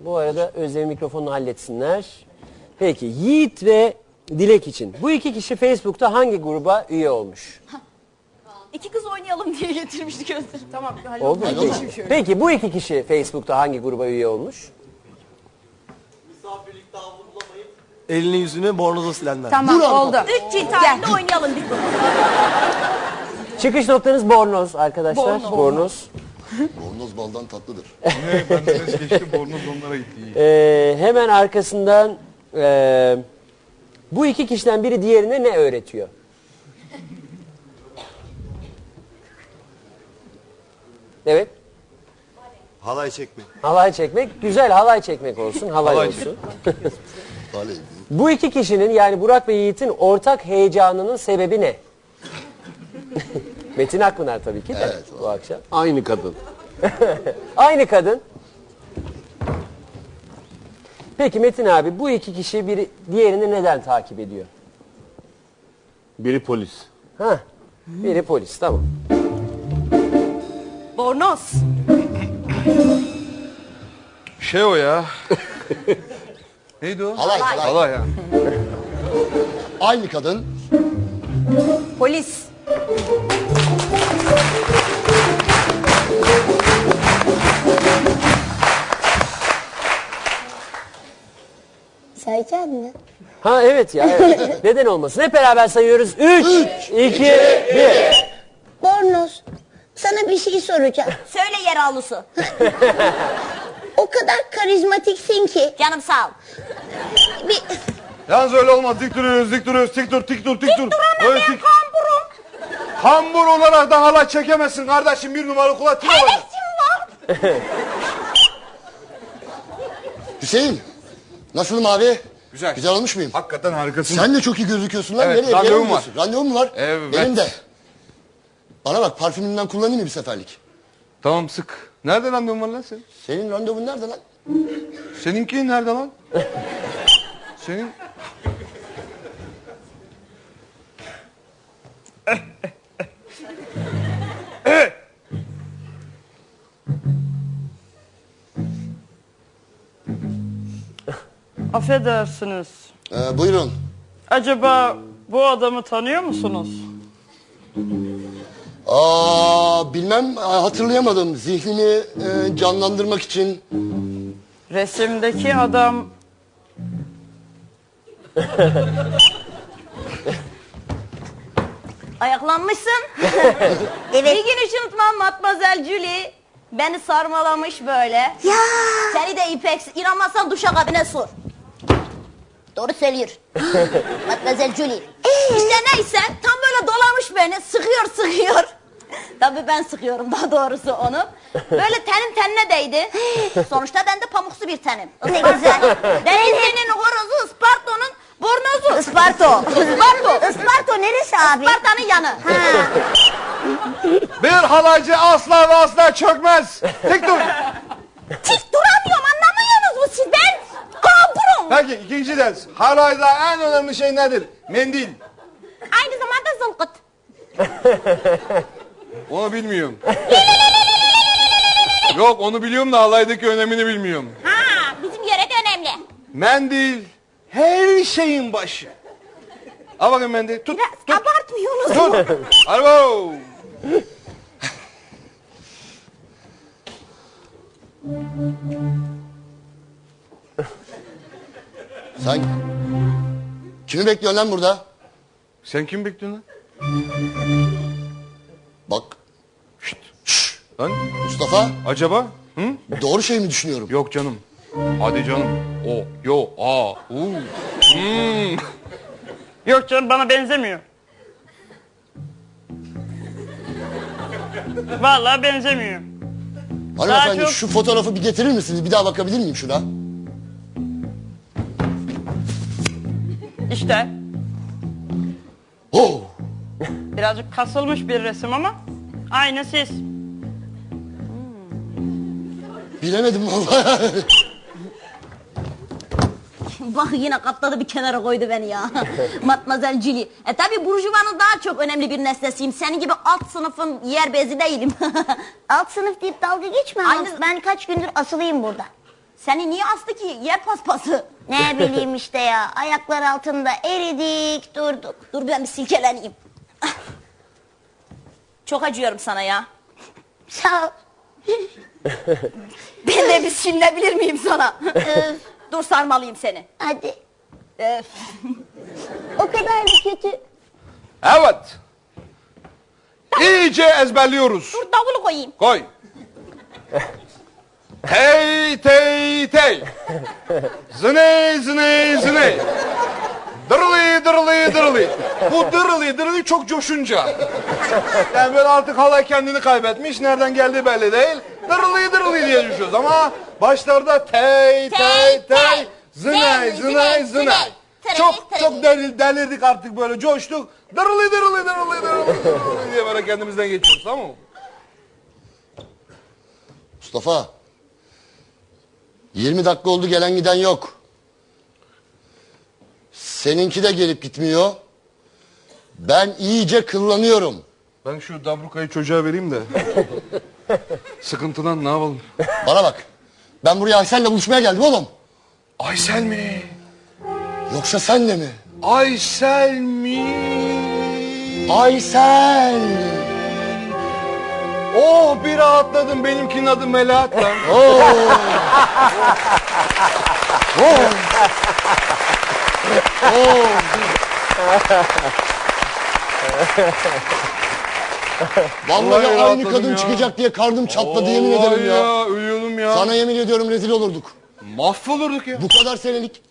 Bu arada Özlem'in mikrofonunu halletsinler. Peki Yiğit ve Dilek için. Bu iki kişi Facebook'ta hangi gruba üye olmuş? İki kız oynayalım diye getirmiştik Özlem. Tamam. Oldu mu? Peki. Bu iki kişi Facebook'ta hangi gruba üye olmuş? Elini yüzünü bornoza silenler. Tamam oldu. Üç halinde oynayalım biz bunu. Çıkış noktanız Bornoz arkadaşlar. Bornoz. Bornoz. Bornoz baldan tatlıdır. Ne ben de geçti bornoz onlara gitti. iyi. Ee, hemen arkasından ee, bu iki kişiden biri diğerine ne öğretiyor? Evet. Halay çekme. Halay çekmek. Güzel halay çekmek olsun. Halay, Halay olsun. Bu iki kişinin yani Burak ve Yiğit'in ortak heyecanının sebebi ne? Metin Akpınar tabii ki de Evet, bu akşam. Aynı kadın. Aynı kadın. Peki Metin abi bu iki kişi biri diğerini neden takip ediyor? Biri polis. Ha, biri polis tamam. Bornoz. Şey o ya. Neydi o? Halay, halay. Halay ya. Aynı kadın. Polis. Sayacak mı? Ha evet ya evet. neden olmasın? Hep beraber sayıyoruz. 3, 2, 1. Bornoz, sana bir şey soracağım. Söyle yer avlusu. O kadar karizmatiksin ki. Canım sağ ol. Bir, Yalnız öyle olmaz. Dik duruyoruz, dik duruyoruz. Tik dur, tik dur, tik dur. Öyle tik. Kamburum. Kambur olarak da halay çekemezsin kardeşim. Bir numaralı kulağı tüyo var. Hevesim var. Hüseyin. Nasılım abi? Güzel. Güzel olmuş muyum? Hakikaten harikasın. Sen de çok iyi gözüküyorsun lan. Evet, Nereye? Randevum mi var. gidiyorsun? Randevum mu var? Evet. Benim de. Bana bak parfümünden kullanayım mı bir seferlik? Tamam sık. Nerede randevun var lan senin? Senin randevun nerede lan? Seninki nerede lan? Senin... Affedersiniz. Ee, buyurun. Acaba bu adamı tanıyor musunuz? Aa, bilmem hatırlayamadım. Zihnimi e, canlandırmak için. Resimdeki adam Ayaklanmışsın. evet. Bir gün hiç unutmam Matmazel Julie. Beni sarmalamış böyle. ya Seni de İpek. İnanmazsan duşakabine sor. Doğru söylüyor. Matmazel Julie. İşte neyse tam böyle dolamış beni. Sıkıyor sıkıyor. Tabii ben sıkıyorum daha doğrusu onu. Böyle tenim tenine değdi. Sonuçta ben de pamuksu bir tenim. Ne güzel. Denizli'nin horozu Isparto'nun bornozu. Isparto. Isparto. Isparto neresi abi? Isparta'nın yanı. Bir halaycı asla ve asla çökmez. Tik dur. Tik duramıyorum anlamıyorsunuz mu siz? Ben kampurum. Peki ikinci ders. Halayda en önemli şey nedir? Mendil. Aynı zamanda zılgıt. Onu bilmiyorum. Yok onu biliyorum da halaydaki önemini bilmiyorum. Ha bizim yere de önemli. Mendil her şeyin başı. Al bakayım mendil. Tut. Biraz Tut. abartmıyorsunuz. Tut. Alo. Sen kimi bekliyorsun lan burada? Sen kim bekliyorsun lan? Bak Lan Mustafa acaba? Hı? doğru şey mi düşünüyorum? Yok canım. Hadi canım. O, yo, aa, uu. Hmm. yok canım bana benzemiyor. Vallahi benzemiyor. Hanımefendi çok- şu fotoğrafı bir getirir misiniz? Bir daha bakabilir miyim şuna? İşte Oh! birazcık kasılmış bir resim ama aynı siz. Bilemedim vallahi. Bak yine katladı bir kenara koydu beni ya. Matmazel Julie. E tabi Burjuva'nın daha çok önemli bir nesnesiyim. Senin gibi alt sınıfın yer bezi değilim. Alt sınıf deyip dalga geçme. Aynı- Aynı... Ben kaç gündür asılıyım burada. Seni niye astı ki? Ye paspası. Ne bileyim işte ya. Ayaklar altında eridik durduk. Dur ben bir silkeleneyim. Çok acıyorum sana ya. Sağ ol. Ben de bir silinebilir miyim sana? Dur sarmalıyım seni. Hadi. Öf. O kadar da kötü. Evet. İyice ezberliyoruz. Dur davulu koyayım. Koy. Tey tey tey. Zıney zıney zıney. Dırılı dırılı dırılı. Bu dırılı dırılı çok coşunca. Yani böyle artık halay kendini kaybetmiş. Nereden geldiği belli değil. Dırılı dırılı diye düşüyoruz ama başlarda tey tey tey. Zıney zıney zıney. Çok çok delil, delirdik artık böyle coştuk. Dırılı dırılı dırılı dırılı dırılı diye böyle kendimizden geçiyoruz tamam mı? Mustafa. 20 dakika oldu gelen giden yok. Seninki de gelip gitmiyor. Ben iyice kıllanıyorum. Ben şu dabrukayı çocuğa vereyim de. Sıkıntıdan ne yapalım? Bana bak. Ben buraya Aysel'le buluşmaya geldim oğlum. Aysel mi? Yoksa senle mi? Aysel mi? Aysel. Oh bir rahatladım benimkinin adı Melahat lan. Vallahi Vallahi aynı rahatladım kadın ya. çıkacak diye karnım çatladı yemin Vallahi ederim ya. Ölüyordum ya. Sana yemin ediyorum rezil olurduk. Mahvolurduk ya. Bu kadar senelik.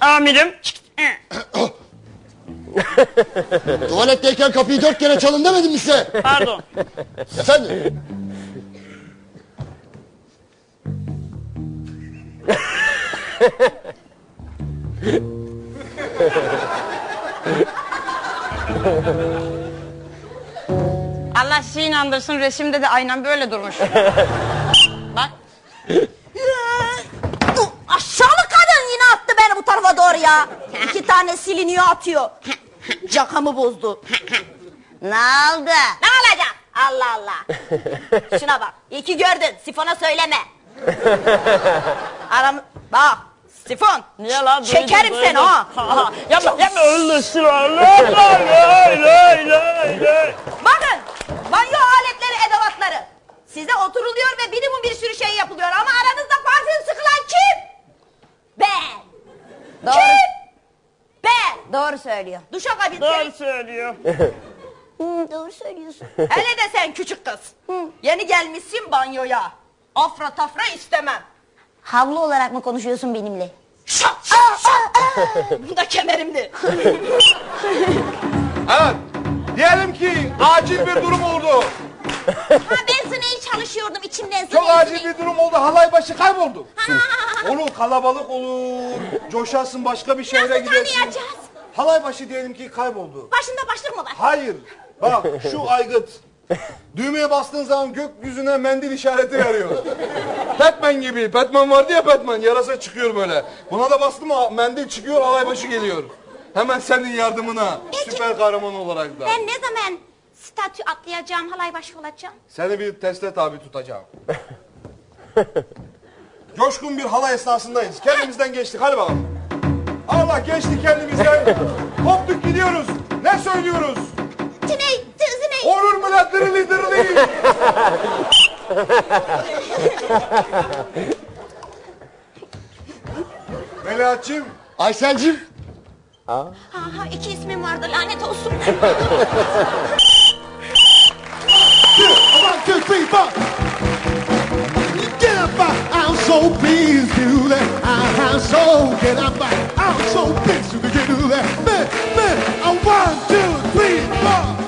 Amirim. Tuvaletteyken kapıyı dört kere çalın demedim mi size? Pardon. Efendim? Allah sizi inandırsın resimde de aynen böyle durmuş. Bak. Aşağılık kadın yine attı beni bu tarafa doğru ya. İki tane siliniyor atıyor. Cakamı bozdu. Ne oldu? Ne olacak? Allah Allah. Şuna bak. İyi ki gördün. Sifona söyleme. Aram bak. Sifon. Niye lan? Çekerim Duydum, seni duydum. ha. yapma yapma öldürsün öyle. Lay lay lay lay lay. Bakın. Banyo aletleri, edevatları. Size oturuluyor ve minimum bir sürü şey yapılıyor. Ama aranızda parfüm sıkılan kim? Ben. Doğru, Kim? Doğru söylüyor. Duşakabin Doğru senin. söylüyor. Hı, doğru söylüyorsun. Hele de sen küçük kız. Yeni gelmişsin banyoya. Afra tafra istemem. Havlu olarak mı konuşuyorsun benimle? Şak şak şak. Bu da kemerimdi. Evet. Diyelim ki acil bir durum oldu. Ha ben çalışıyordum içimden Çok acil bir durum oldu. Halay başı kayboldu. olur kalabalık olur. Coşarsın başka bir şehre Nasıl gidersin. tanıyacağız? Halay başı diyelim ki kayboldu. Başında başlık mı var? Hayır. Bak şu aygıt. Düğmeye bastığın zaman gökyüzüne mendil işareti veriyor. Batman gibi. Batman vardı ya Batman. Yarasa çıkıyor böyle. Buna da bastım mı mendil çıkıyor alay başı geliyor. Hemen senin yardımına. Peki. Süper kahraman olarak da. Ben ne zaman statü atlayacağım, halay başı olacağım? Seni bir teste tabi tutacağım. Coşkun bir halay esnasındayız. Kendimizden geçtik. Hadi bakalım. Allah geçti kendimizden. Koptuk gidiyoruz. Ne söylüyoruz? Tüney, tüney. Olur mu lan dırılı dırılı? Melahat'cim. Aysel'cim. Ha? Ha, ha, iki ismim vardı lanet olsun. Aman köpeği bak. So pleased to do that. I have so get up. I'm so pleased to do that. Man, man, I one, two, three, four.